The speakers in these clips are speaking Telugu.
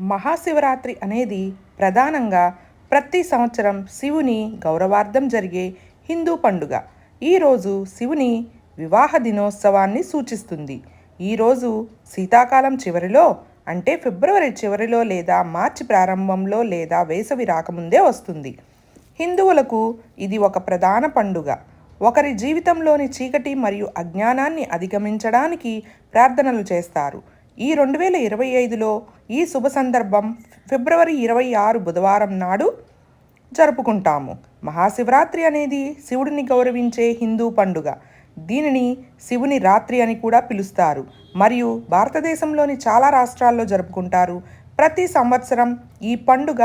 మహాశివరాత్రి అనేది ప్రధానంగా ప్రతి సంవత్సరం శివుని గౌరవార్థం జరిగే హిందూ పండుగ. ఈరోజు శివుని వివాహ దినోత్సవాన్ని సూచిస్తుంది. ఈరోజు శీతాకాలం చివరిలో అంటే ఫిబ్రవరి చివరిలో లేదా మార్చి ప్రారంభంలో లేదా వేసవి రాకముందే వస్తుంది. హిందువులకు ఇది ఒక ప్రధాన పండుగ. ఒకరి జీవితంలోని చీకటి మరియు అజ్ఞానాన్ని అధిగమించడానికి ప్రార్థనలు చేస్తారు. ఈ రెండు వేల ఇరవై ఐదులో ఈ శుభ సందర్భం ఫిబ్రవరి ఇరవై ఆరు బుధవారం నాడు జరుపుకుంటాము. మహాశివరాత్రి అనేది శివుడిని గౌరవించే హిందూ పండుగ. దీనిని శివుని రాత్రి అని కూడా పిలుస్తారు. మరియు భారతదేశంలోని చాలా రాష్ట్రాల్లో జరుపుకుంటారు. ప్రతి సంవత్సరం ఈ పండుగ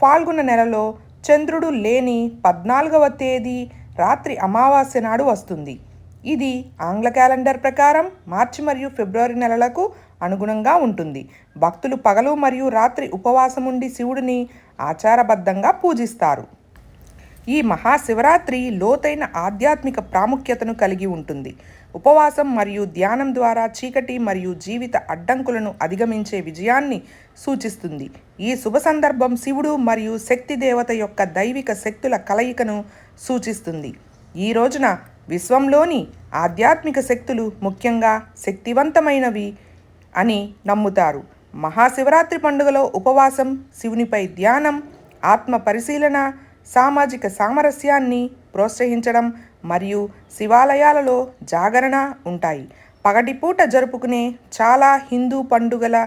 ఫాల్గుణ నెలలో చంద్రుడు లేని పద్నాలుగవ తేదీ రాత్రి అమావాస్య నాడు వస్తుంది. ఇది ఆంగ్ల క్యాలెండర్ ప్రకారం మార్చి మరియు ఫిబ్రవరి నెలలకు అనుగుణంగా ఉంటుంది. భక్తులు పగలు మరియు రాత్రి ఉపవాసం ఉండి శివుడిని ఆచారబద్ధంగా పూజిస్తారు. ఈ మహాశివరాత్రి లోతైన ఆధ్యాత్మిక ప్రాముఖ్యతను కలిగి ఉంటుంది. ఉపవాసం మరియు ధ్యానం ద్వారా చీకటి మరియు జీవిత అడ్డంకులను అధిగమించే విజయాన్ని సూచిస్తుంది. ఈ శుభ సందర్భం శివుడు మరియు శక్తి దేవత యొక్క దైవిక శక్తుల కలయికను సూచిస్తుంది. ఈ రోజున విశ్వంలోని ఆధ్యాత్మిక శక్తులు ముఖ్యంగా శక్తివంతమైనవి అని నమ్ముతారు. మహాశివరాత్రి పండుగలో ఉపవాసం శివునిపై ధ్యానం ఆత్మ పరిశీలన సామాజిక సామరస్యాన్ని ప్రోత్సహించడం మరియు శివాలయాలలో జాగరణ ఉంటాయి. పగటిపూట జరుపుకునే చాలా హిందూ పండుగల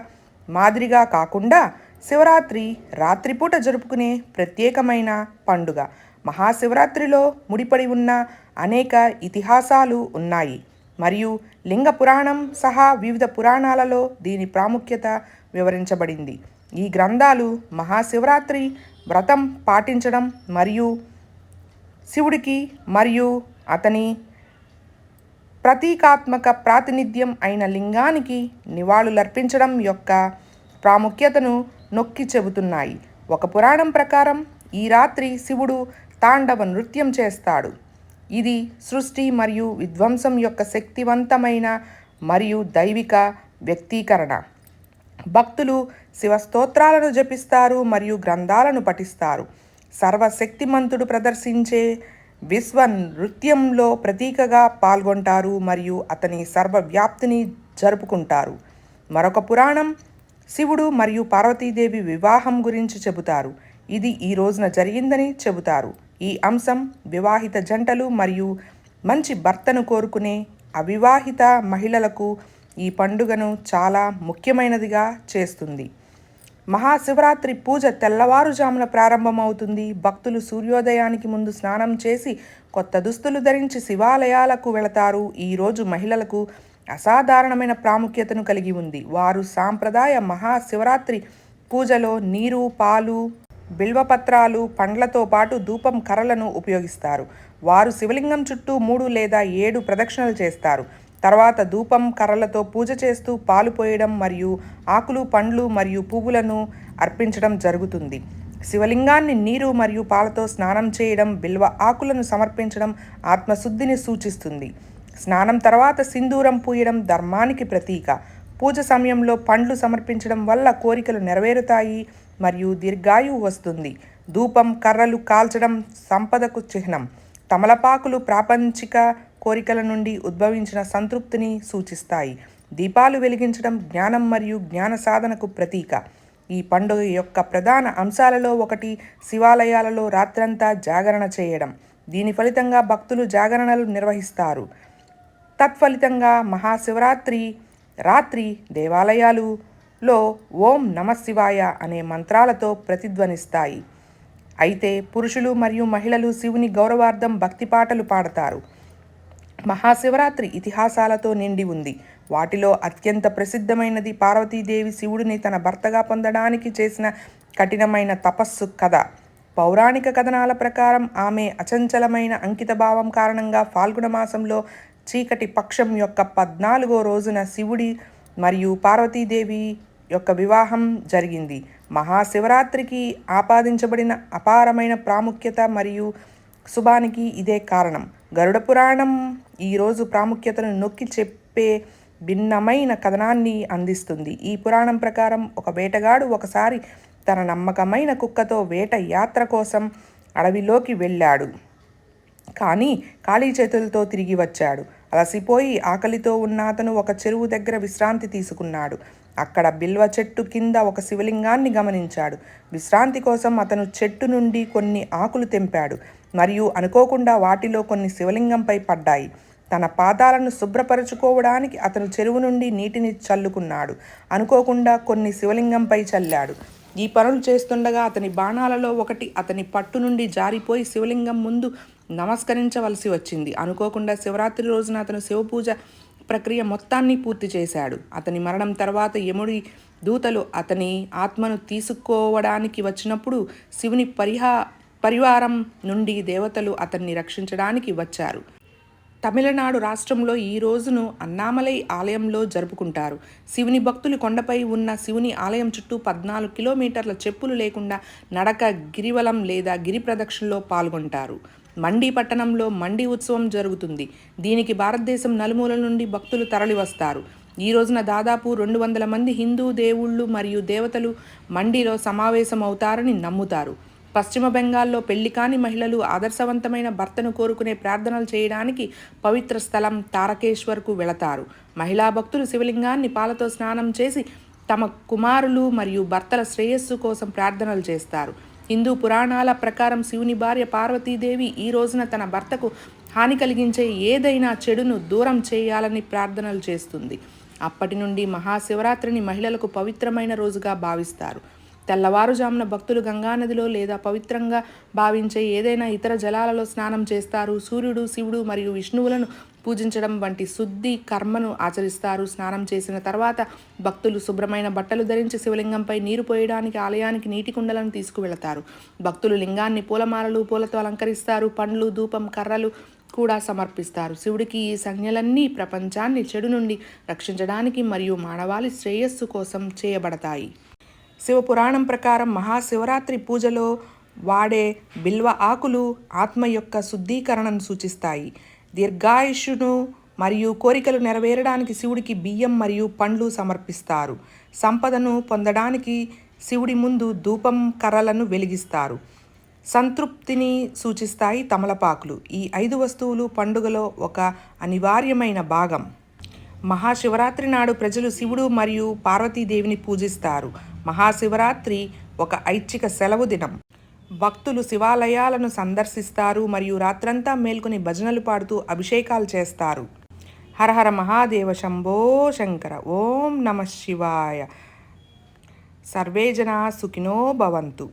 మాదిరిగా కాకుండా శివరాత్రి రాత్రిపూట జరుపుకునే ప్రత్యేకమైన పండుగ. మహాశివరాత్రిలో ముడిపడి ఉన్న అనేక ఇతిహాసాలు ఉన్నాయి. మరియు లింగ పురాణం సహా వివిధ పురాణాలలో దీని ప్రాముఖ్యత వివరించబడింది. ఈ గ్రంథాలు మహాశివరాత్రి వ్రతం పాటించడం మరియు శివుడికి మరియు అతని ప్రతీకాత్మక ప్రాతినిధ్యం అయిన లింగానికి నివాళులర్పించడం యొక్క ప్రాముఖ్యతను నొక్కి చెబుతున్నాయి. ఒక పురాణం ప్రకారం ఈ రాత్రి శివుడు తాండవ నృత్యం చేస్తాడు. ఇది సృష్టి మరియు విధ్వంసం యొక్క శక్తివంతమైన మరియు దైవిక వ్యక్తీకరణ. భక్తులు శివ స్తోత్రాలను జపిస్తారు మరియు గ్రంథాలను పఠిస్తారు. సర్వశక్తిమంతుడు ప్రదర్శించే విశ్వ నృత్యంలో ప్రతీకగా పాల్గొంటారు మరియు అతని సర్వవ్యాప్తిని జరుపుకుంటారు. మరొక పురాణం శివుడు మరియు పార్వతీదేవి వివాహం గురించి చెబుతారు. ఇది ఈ రోజున జరిగిందని చెబుతారు. ఈ అంశం వివాహిత జంటలు మరియు మంచి భర్తను కోరుకునే అవివాహిత మహిళలకు ఈ పండుగను చాలా ముఖ్యమైనదిగా చేస్తుంది. మహాశివరాత్రి పూజ తెల్లవారుజామున ప్రారంభమవుతుంది. భక్తులు సూర్యోదయానికి ముందు స్నానం చేసి కొత్త దుస్తులు ధరించి శివాలయాలకు వెళతారు. ఈరోజు మహిళలకు అసాధారణమైన ప్రాముఖ్యతను కలిగి ఉంది. వారు సాంప్రదాయ మహాశివరాత్రి పూజలో నీరు పాలు బిల్వపత్రాలు పండ్లతో పాటు ధూపం కర్రలను ఉపయోగిస్తారు. వారు శివలింగం చుట్టూ మూడు లేదా ఏడు ప్రదక్షిణలు చేస్తారు. తర్వాత ధూపం కర్రలతో పూజ చేస్తూ పాలు పోయడం మరియు ఆకులు పండ్లు మరియు పువ్వులను అర్పించడం జరుగుతుంది. శివలింగాన్ని నీరు మరియు పాలతో స్నానం చేయడం బిల్వ ఆకులను సమర్పించడం ఆత్మశుద్ధిని సూచిస్తుంది. స్నానం తర్వాత సింధూరం పూయడం ధర్మానికి ప్రతీక. పూజ సమయంలో పండ్లు సమర్పించడం వల్ల కోరికలు నెరవేరుతాయి. మరియు దీర్ఘాయువు వస్తుంది. ధూపం కర్రలు కాల్చడం సంపదకు చిహ్నం. తమలపాకులు ప్రాపంచిక కోరికల నుండి ఉద్భవించిన సంతృప్తిని సూచిస్తాయి. దీపాలు వెలిగించడం జ్ఞానం మరియు జ్ఞాన సాధనకు ప్రతీక. ఈ పండుగ యొక్క ప్రధాన అంశాలలో ఒకటి శివాలయాలలో రాత్రంతా జాగరణ చేయడం. దీని ఫలితంగా భక్తులు జాగరణలు నిర్వహిస్తారు. తత్ఫలితంగా మహాశివరాత్రి రాత్రి దేవాలయాలు లో ఓం నమ శివాయ అనే మంత్రాలతో ప్రతిధ్వనిస్తాయి. అయితే పురుషులు మరియు మహిళలు శివుని గౌరవార్థం భక్తి పాటలు పాడతారు. మహాశివరాత్రి ఇతిహాసాలతో నిండి ఉంది. వాటిలో అత్యంత ప్రసిద్ధమైనది పార్వతీదేవి శివుడిని తన భర్తగా పొందడానికి చేసిన కఠినమైన తపస్సు కథ. పౌరాణిక కథనాల ప్రకారం ఆమె అచంచలమైన అంకితభావం కారణంగా ఫాల్గుణ మాసంలో చీకటి పక్షం యొక్క పద్నాలుగో రోజున శివుడి మరియు పార్వతీదేవి యొక్క వివాహం జరిగింది. మహాశివరాత్రికి ఆపాదించబడిన అపారమైన ప్రాముఖ్యత మరియు శుభానికి ఇదే కారణం. గరుడ పురాణం ఈరోజు ప్రాముఖ్యతను నొక్కి చెప్పే భిన్నమైన కథనాన్ని అందిస్తుంది. ఈ పురాణం ప్రకారం ఒక వేటగాడు ఒకసారి తన నమ్మకమైన కుక్కతో వేట యాత్ర కోసం అడవిలోకి వెళ్ళాడు. కానీ ఖాళీ చేతులతో తిరిగి వచ్చాడు. అలసిపోయి ఆకలితో ఉన్న అతను ఒక చెరువు దగ్గర విశ్రాంతి తీసుకున్నాడు. అక్కడ బిల్వ చెట్టు కింద ఒక శివలింగాన్ని గమనించాడు. విశ్రాంతి కోసం అతను చెట్టు నుండి కొన్ని ఆకులు తెంపాడు. మరియు అనుకోకుండా వాటిలో కొన్ని శివలింగంపై పడ్డాయి. తన పాదాలను శుభ్రపరచుకోవడానికి అతను చెరువు నుండి నీటిని చల్లుకున్నాడు. అనుకోకుండా కొన్ని శివలింగంపై చల్లాడు. ఈ పనులు చేస్తుండగా అతని బాణాలలో ఒకటి అతని పట్టు నుండి జారిపోయి శివలింగం ముందు నమస్కరించవలసి వచ్చింది. అనుకోకుండా శివరాత్రి రోజున అతను శివపూజ ప్రక్రియ మొత్తాన్ని పూర్తి చేశాడు. అతని మరణం తర్వాత యముడి దూతలు అతని ఆత్మను తీసుకోవడానికి వచ్చినప్పుడు శివుని పరిహా పరివారం నుండి దేవతలు అతన్ని రక్షించడానికి వచ్చారు. తమిళనాడు రాష్ట్రంలో ఈ రోజును అన్నామలై ఆలయంలో జరుపుకుంటారు. శివుని భక్తులు కొండపై ఉన్న శివుని ఆలయం చుట్టూ పద్నాలుగు కిలోమీటర్ల చెప్పులు లేకుండా నడక గిరివలం లేదా గిరి ప్రదక్షిణలో పాల్గొంటారు. మండి పట్టణంలో మండి ఉత్సవం జరుగుతుంది. దీనికి భారతదేశం నలుమూల నుండి భక్తులు తరలివస్తారు. ఈ రోజున దాదాపు రెండు వందల మంది హిందూ దేవుళ్ళు మరియు దేవతలు మండిలో సమావేశమవుతారని నమ్ముతారు. పశ్చిమ బెంగాల్లో పెళ్ళి కాని మహిళలు ఆదర్శవంతమైన భర్తను కోరుకునే ప్రార్థనలు చేయడానికి పవిత్ర స్థలం తారకేశ్వర్కు వెళతారు. మహిళా భక్తులు శివలింగాన్ని పాలతో స్నానం చేసి తమ కుమారులు మరియు భర్తల శ్రేయస్సు కోసం ప్రార్థనలు చేస్తారు. హిందూ పురాణాల ప్రకారం శివుని భార్య పార్వతీదేవి ఈ రోజున తన భర్తకు హాని కలిగించే ఏదైనా చెడును దూరం చేయాలని ప్రార్థనలు చేస్తుంది. అప్పటి నుండి మహాశివరాత్రిని మహిళలకు పవిత్రమైన రోజుగా భావిస్తారు. తెల్లవారుజామున భక్తులు గంగానదిలో లేదా పవిత్రంగా భావించే ఏదైనా ఇతర జలాలలో స్నానం చేస్తారు. సూర్యుడు శివుడు మరియు విష్ణువులను పూజించడం వంటి శుద్ధి కర్మను ఆచరిస్తారు. స్నానం చేసిన తర్వాత భక్తులు శుభ్రమైన బట్టలు ధరించి శివలింగంపై నీరు పోయడానికి ఆలయానికి నీటి కుండలను తీసుకువెళతారు. భక్తులు లింగాన్ని పూలమాలలు పూలతో అలంకరిస్తారు. పండ్లు ధూపం కర్రలు కూడా సమర్పిస్తారు. శివుడికి ఈ సంజ్ఞలన్నీ ప్రపంచాన్ని చెడు నుండి రక్షించడానికి మరియు మానవాళి శ్రేయస్సు కోసం చేయబడతాయి. శివపురాణం ప్రకారం మహాశివరాత్రి పూజలో వాడే బిల్వ ఆకులు ఆత్మ యొక్క శుద్ధీకరణను సూచిస్తాయి. దీర్ఘాయుషును మరియు కోరికలు నెరవేరడానికి శివుడికి బియ్యం మరియు పండ్లు సమర్పిస్తారు. సంపదను పొందడానికి శివుడి ముందు ధూపం కర్రలను వెలిగిస్తారు. సంతృప్తిని సూచిస్తాయి తమలపాకులు. ఈ ఐదు వస్తువులు పండుగలో ఒక అనివార్యమైన భాగం. మహాశివరాత్రి నాడు ప్రజలు శివుడు మరియు పార్వతీదేవిని పూజిస్తారు. మహాశివరాత్రి ఒక ఐచ్ఛిక సెలవు దినం. భక్తులు శివాలయాలను సందర్శిస్తారు మరియు రాత్రంతా మేల్కొని భజనలు పాడుతూ అభిషేకాలు చేస్తారు. హరహర మహాదేవ శంభో శంకర ఓం నమ శివాయ. సర్వే జనా సుఖినో భవంతు.